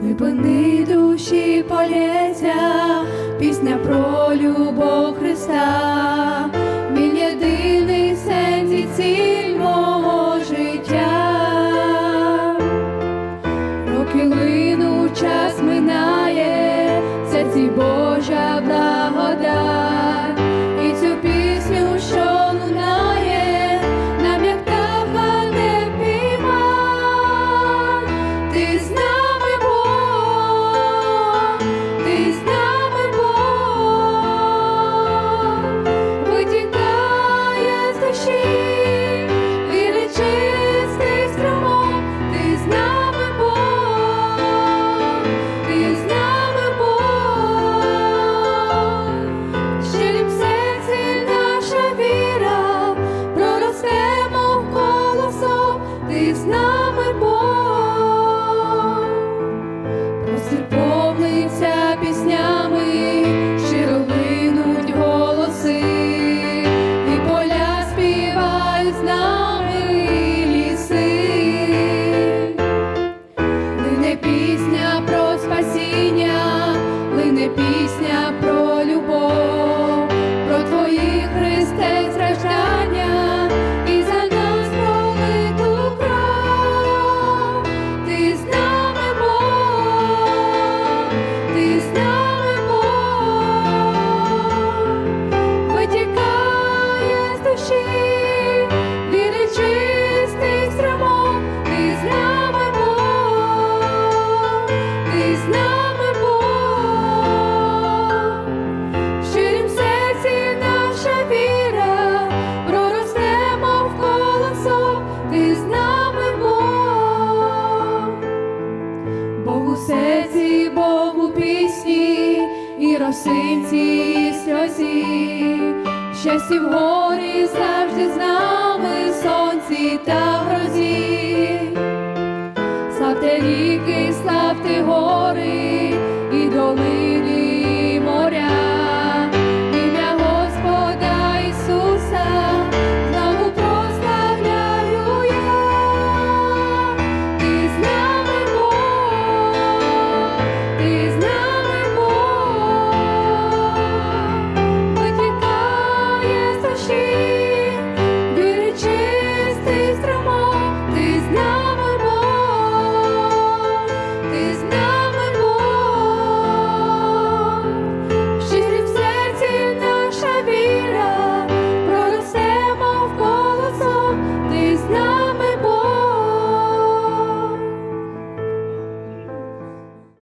глибини душі полється пісня про любов Христа, він єдиний сенс ціль мого життя, роки лину час минає, серці Божа благодать. Богу серці, Богу пісні, і росинці, і сльозі, щасті в горі завжди з нами сонці та грозі.